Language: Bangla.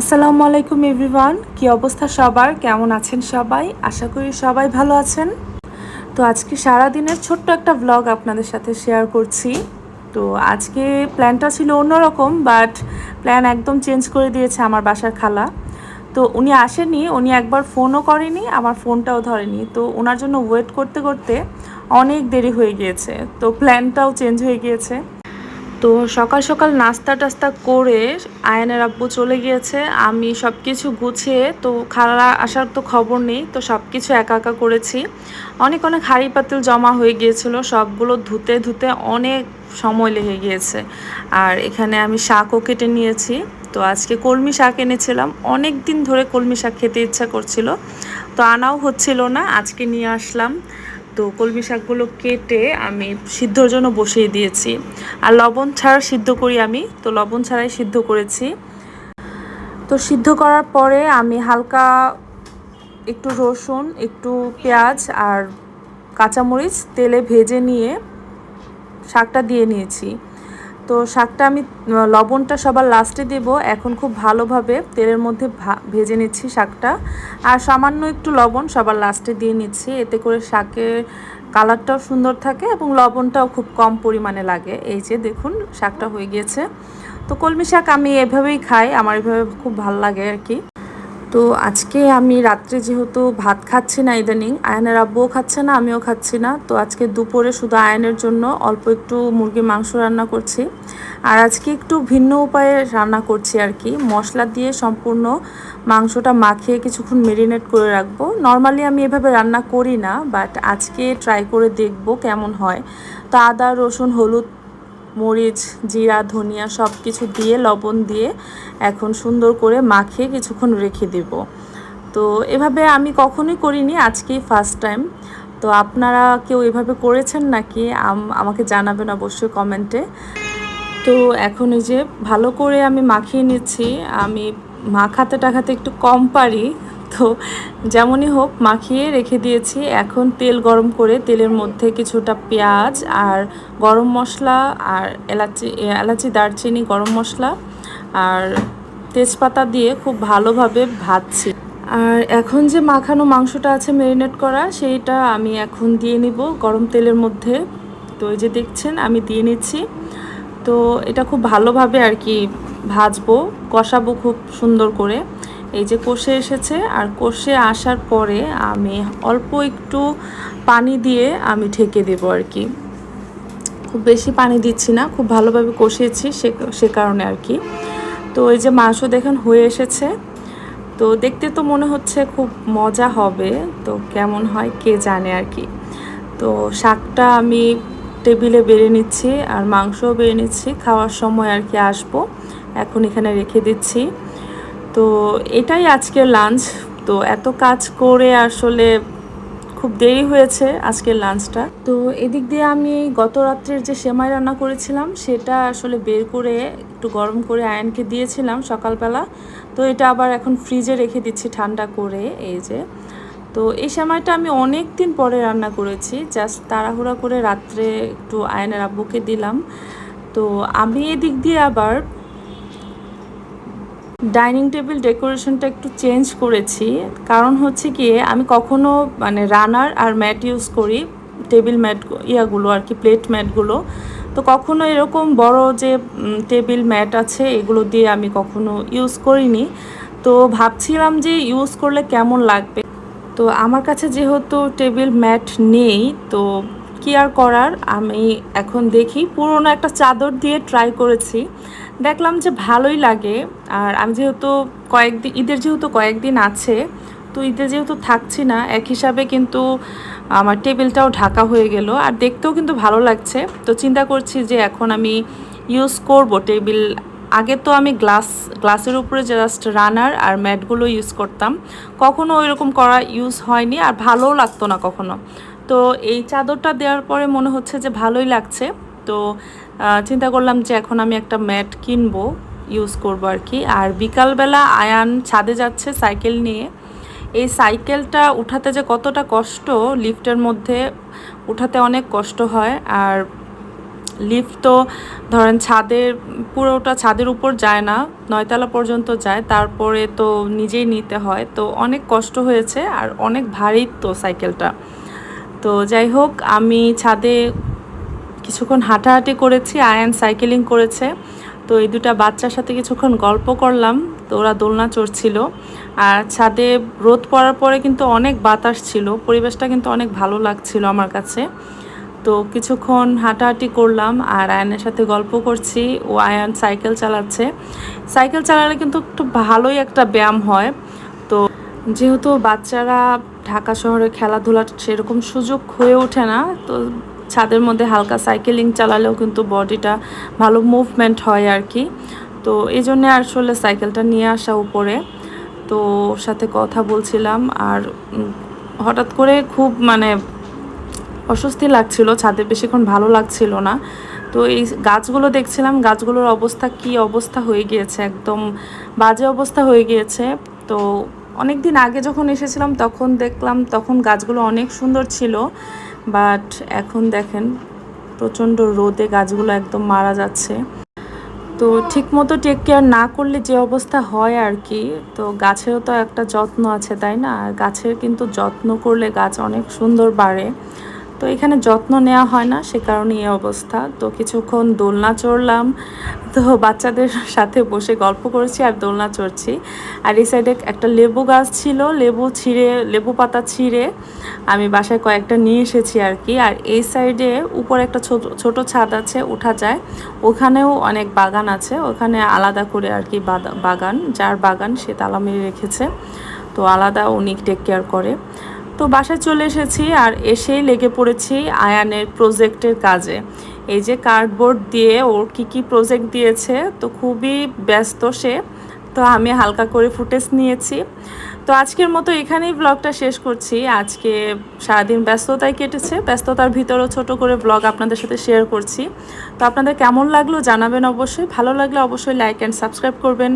আসসালামু আলাইকুম এভরিওয়ান, কি অবস্থা সবার? কেমন আছেন সবাই? আশা করি সবাই ভালো আছেন। তো আজকে সারা দিনের ছোট্ট একটা ব্লগ আপনাদের সাথে শেয়ার করছি। তো আজকে প্ল্যানটা ছিল অন্যরকম বাট প্ল্যান একদম চেঞ্জ করে দিয়েছে আমার বাসার খালা। তো উনি আসেনি, উনি একবার ফোনও করেনি, আমার ফোনটাও ধরেনি। তো ওনার জন্য ওয়েট করতে করতে অনেক দেরি হয়ে গিয়েছে। তো প্ল্যানটাও চেঞ্জ হয়ে গিয়েছে। তো সকাল সকাল নাস্তা টাস্তা করে আয়নের আব্বু চলে গিয়েছে। আমি সব কিছু গুছিয়ে, তো খালা আসার তো খবর নেই, তো সব কিছু একা একা করেছি। অনেক অনেক হাঁড়ি পাতিল জমা হয়ে গিয়েছিল, সবগুলো ধুতে ধুতে অনেক সময় লেগে গিয়েছে। আর এখানে আমি শাকও কেটে নিয়েছি, তো আজকে কলমি শাক এনেছিলাম। অনেক দিন ধরে কলমি শাক খেতে ইচ্ছা করছিল, তো আনাও হচ্ছিল না, আজকে নিয়ে আসলাম। তো কলমি শাকগুলো কেটে আমি সিদ্ধর জন্য বসিয়ে দিয়েছি। আর লবণ ছাড়া সিদ্ধ করি আমি। তো লবণ ছাড়াই সিদ্ধ করেছি। তো সিদ্ধ করার পরে আমি হালকা একটু রসুন, একটু পেঁয়াজ আর কাঁচামরিচ তেলে ভেজে নিয়ে শাকটা দিয়ে নিয়েছি। তো শাকটা আমি, লবণটা সবার লাস্টে দেব। এখন খুব ভালোভাবে তেলের মধ্যে ভেজে নিচ্ছি শাকটা। আর সামান্য একটু লবণ সবার লাস্টে দিয়ে নিচ্ছি। এতে করে শাকের কালারটাও সুন্দর থাকে এবং লবণটাও খুব কম পরিমাণে লাগে। এই যে দেখুন, শাকটা হয়ে গিয়েছে। তো কলমি শাক আমি এভাবেই খাই। আমার এভাবে খুব ভালো লাগে আর কি। তো আজকে আমি রাত্রে যেহেতু ভাত খাচ্ছি না ইদানিং, আয়নের আব্বুও খাচ্ছে না, আমিও খাচ্ছি না। তো আজকে দুপুরে শুধু আয়নের জন্য অল্প একটু মুরগির মাংস রান্না করছি। আর আজকে একটু ভিন্ন উপায়ে রান্না করছি আর কি। মশলা দিয়ে সম্পূর্ণ মাংসটা মাখিয়ে কিছুক্ষণ মেরিনেট করে রাখব। নর্মালি আমি এভাবে রান্না করি না বাট আজকে ট্রাই করে দেখব কেমন হয়। তো আদা, রসুন, হলুদ মরিচ, জিরা, ধনিয়া সব কিছু দিয়ে, লবণ দিয়ে এখন সুন্দর করে মাখিয়ে কিছুক্ষণ রেখে দেব। তো এভাবে আমি কখনোই করিনি, আজকেই ফার্স্ট টাইম তো আপনারা কেউ এভাবে করেছেন নাকি? আমাকে জানাবেন অবশ্যই কমেন্টে তো এখন এই যে ভালো করে আমি মাখিয়ে নিচ্ছি, আমি মাখাতে টাখাতে একটু কম পারি। তো যেমনই হোক, মাখিয়ে রেখে দিয়েছি। এখন তেল গরম করে তেলের মধ্যে কিছুটা পেঁয়াজ আর গরম মশলা আর এলাচি এলাচি, দারচিনি, গরম মশলা আর তেজপাতা দিয়ে খুব ভালোভাবে ভাজছি। আর এখন যে মাখানো মাংসটা আছে ম্যারিনেট করা, সেইটা আমি এখন দিয়ে নিব গরম তেলের মধ্যে। তো এই যে দেখছেন, আমি দিয়ে নিচ্ছি। তো এটা খুব ভালোভাবে আর কি ভাজবো, কষাবো খুব সুন্দর করে। এই যে কষে এসেছে, আর কষে আসার পরে আমি অল্প একটু পানি দিয়ে আমি ঢেকে দেবো আর কি। খুব বেশি পানি দিচ্ছি না, খুব ভালোভাবে কষিয়েছি সে সে কারণে আর কি। তো এই যে মাংস দেখেন হয়ে এসেছে। তো দেখতে তো মনে হচ্ছে খুব মজা হবে, তো কেমন হয় কে জানে আর কি। তো শাকটা আমি টেবিলে বেড়ে নিচ্ছি, আর মাংসও বেড়ে নিচ্ছি, খাওয়ার সময় আর কি আসব। এখন এখানে রেখে দিচ্ছি। তো এটাই আজকের লাঞ্চ তো এত কাজ করে আসলে খুব দেরি হয়েছে আজকের লাঞ্চটা তো এদিক দিয়ে আমি গত রাত্রের যে সেমাই রান্না করেছিলাম, সেটা আসলে বের করে একটু গরম করে আয়নকে দিয়েছিলাম সকালবেলা। তো এটা আবার এখন ফ্রিজে রেখে দিচ্ছি ঠান্ডা করে, এই যে। তো এই সময়টা আমি অনেক দিন পরে রান্না করেছি জাস্ট তাড়াহুড়া করে রাত্রে একটু আয়নের আব্বুকে দিলাম। তো আমি এদিক দিয়ে আবার ডাইনিং টেবিল ডেকোরেশনটা একটু চেঞ্জ করেছি। কারণ হচ্ছে গিয়ে আমি কখনো মানে রানার আর ম্যাট ইউজ করি, টেবিল ম্যাট ইয়াগুলো আর কি, প্লেট ম্যাটগুলো। তো কখনো এরকম বড় যে টেবিল ম্যাট আছে, এগুলো দিয়ে আমি কখনো ইউজ করিনি। তো ভাবছিলাম যে ইউজ করলে কেমন লাগবে? তো আমার কাছে যেহেতু টেবিল ম্যাট নেই, তো কি আর করার? আমি এখন দেখি, পুরোনো একটা চাদর দিয়ে ট্রাই করেছি। দেখলাম যে ভালোই লাগে। আর আমি যেহেতু কয়েকদিন, ঈদের যেহেতু কয়েকদিন আছে, তো ঈদে যেহেতু থাকছি না, এক হিসাবে কিন্তু আমার টেবিলটাও ঢাকা হয়ে গেল। আর দেখতেও কিন্তু ভালো লাগছে। তো চিন্তা করছি যে এখন আমি ইউজ করব টেবিল। আগে তো আমি গ্লাস, গ্লাসের উপরে জাস্ট রানার আর ম্যাটগুলো ইউজ করতাম। কখনো ওইরকম করা ইউজ হয়নি আর ভালোও লাগতো না কখনো। তো এই চাদরটা দেওয়ার পরে মনে হচ্ছে যে ভালোই লাগছে। তো চিন্তা করলাম যে এখন আমি একটা ম্যাট কিনবো ইউজ করব আর কি। আর বিকালবেলা আয়ান ছাদে যাচ্ছে সাইকেল নিয়ে। এই সাইকেলটা উঠাতে যে কতটা কষ্ট, লিফটের মধ্যে উঠাতে অনেক কষ্ট হয়। আর লিফট তো ধরেন ছাদের পুরোটা ছাদের উপর যায় না, নয়তলা পর্যন্ত যায়। তারপরে তো নিজেই নিতে হয়। তো অনেক কষ্ট হয়েছে আর অনেক ভারী তো সাইকেলটা। তো যাই হোক, আমি ছাদে কিছুক্ষণ হাঁটাহাঁটি করেছি, আয়ান সাইকেলিং করেছে। তো এই দুটা বাচ্চার সাথে কিছুক্ষণ গল্প করলাম, তো ওরা দোলনা চড়ছিল। আর ছাদে রোদ পড়ার পরে কিন্তু অনেক বাতাস ছিল, পরিবেশটা কিন্তু অনেক ভালো লাগছিল আমার কাছে। তো কিছুক্ষণ হাঁটাহাঁটি করলাম আর আয়নের সাথে গল্প করছি, ও আয়ান সাইকেল চালাচ্ছে। সাইকেল চালালে কিন্তু একটু ভালোই একটা ব্যায়াম হয়। তো যেহেতু বাচ্চারা ঢাকা শহরে খেলাধুলার সেরকম সুযোগ হয়ে ওঠে না, তো ছাদের মধ্যে হালকা সাইকেলিং চালালেও কিন্তু বডিটা ভালো মুভমেন্ট হয় আর কি। তো এই জন্যে আসলে সাইকেলটা নিয়ে আসা উপরে। তো সাথে কথা বলছিলাম আর হঠাৎ করে খুব মানে অস্বস্তি লাগছিল, ছাদে বেশিক্ষণ ভালো লাগছিল না। তো এই গাছগুলো দেখছিলাম, গাছগুলোর অবস্থা কি অবস্থা হয়ে গিয়েছে, একদম বাজে অবস্থা হয়ে গিয়েছে। তো অনেক দিন আগে যখন এসেছিলাম, তখন দেখলাম তখন গাছগুলো অনেক সুন্দর ছিল। বাট এখন দেখেন প্রচণ্ড রোদে গাছগুলো একদম মারা যাচ্ছে। তো ঠিক মতো টেক কেয়ার না করলে যে অবস্থা হয় আর কি, তো গাছেরও তো একটা যত্ন আছে, তাই না? আর গাছের কিন্তু যত্ন করলে গাছ অনেক সুন্দর বাড়ে। তো এখানে যত্ন নেওয়া হয় না, সে কারণে এই অবস্থা। তো কিছুক্ষণ দোলনা চড়লাম, তো বাচ্চাদের সাথে বসে গল্প করেছি আর দোলনা চড়ছি। আর এই সাইডে একটা লেবু গাছ ছিল, লেবু ছিঁড়ে, লেবু পাতা ছিঁড়ে আমি বাসায় কয়েকটা নিয়ে এসেছি আর কি। আর এই সাইডে উপরে একটা ছোট ছোট ছাদ আছে, ওঠা যায়। ওখানেও অনেক বাগান আছে, ওখানে আলাদা করে আর কি বাগান, যার বাগান সে তালা মেরে রেখেছে। তো আলাদা উনি টেক কেয়ার করে। তো বাসায় চলে এসেছি আর এসেই লেগে পড়েছি আয়ানের প্রজেক্টের কাজে। এই যে কার্ডবোর্ড দিয়ে ওর কি কি প্রজেক্ট দিয়েছে, তো খুবই ব্যস্ত সে, তো আমি হালকা করে ফুটেজ নিয়েছি। তো আজকের মতো এখানেই ব্লগটা শেষ করছি। আজকে সারাদিন ব্যস্ততায় কেটেছে, ব্যস্ততার ভিতরেও ছোট করে ব্লগ আপনাদের সাথে শেয়ার করছি। তো আপনাদের কেমন লাগল জানাবেন অবশ্যই, ভালো লাগলে অবশ্যই লাইক অ্যান্ড সাবস্ক্রাইব করবেন।